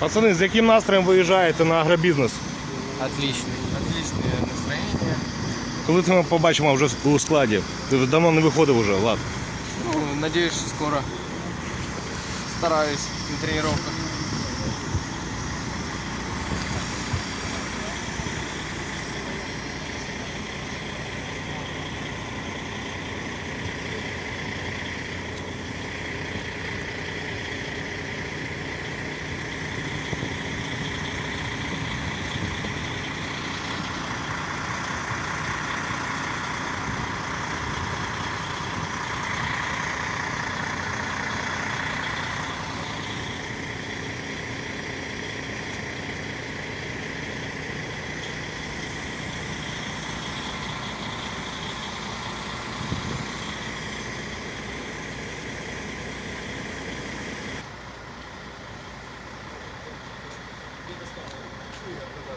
Пацаны, з яким настроєм виїжджаєте на агробизнес? Отлично. Отличне настроение. Коли ти ми побачимо вже у складі? Ти давно не виходив уже, Влад. Ну, надіюсь, що скоро. Стараюсь на тренировках.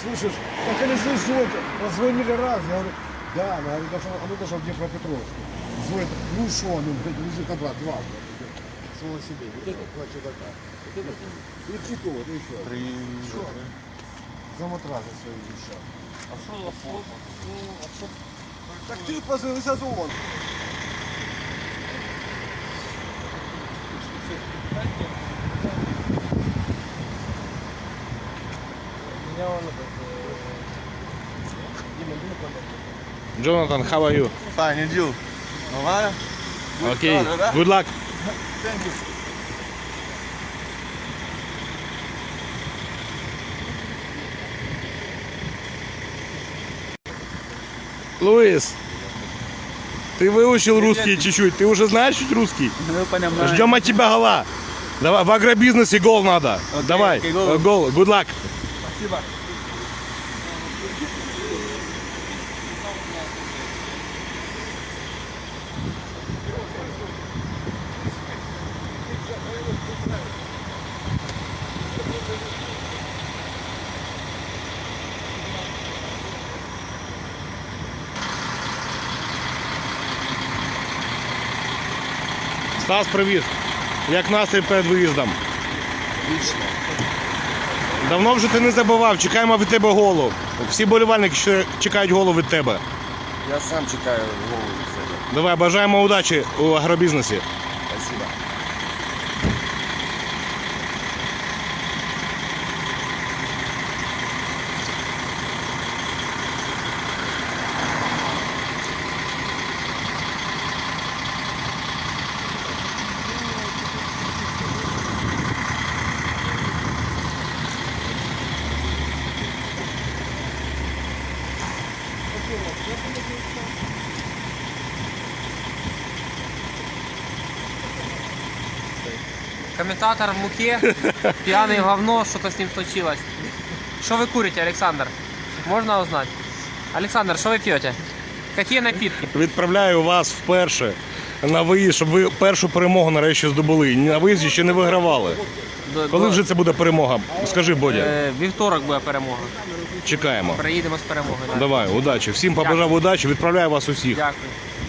Слышишь, так они слышат, позвонили раз, я говорю, да, она говорит, оно даже в Днепропетровске. Звонит, ну что, ну, блядь, лежит обратно, ладно. С велосипеда, вот это два чудака. И чеку, вот еще. Три. За матрасы свои душа. А что, а что? Ну, а что? Так ты позвонился за он. Thank you. Джонатан, how are you? Fine, and you? Нормально? Okay. Good luck. Thank you. Луис, ты выучил русский чуть-чуть, ты уже знаешь чуть русский? Ну, понимаю. Ждем от тебя гола. Давай, в агробизнесе гол надо. Okay, Давай, гол. гол, good luck. Спасибо. Стас, привіт! Як настрій перед виїздом? Вічно. Давно вже ти не забував, чекаємо від тебе голу. Всі болівальники ще чекають голу від тебе. Я сам чекаю голову від себе. Давай бажаємо удачі у агробізнесі. Комментатор в муке, пьяный говно, что-то с ним случилось. Что вы курите, Александр? Можно узнать? Александр, что вы пьете? Какие напитки? Відправляю вас вперше на виїзд, щоб ви першу перемогу нарешті здобули. На виїзді ще не вигравали. До- Коли до- вже це буде перемога? Скажи, Бодя, Е, Вівторок буде перемога. чекаємо. Приїдемо з перемогою. Давай, удачі. Всім побажав удачі, відправляю вас усіх. Дякую.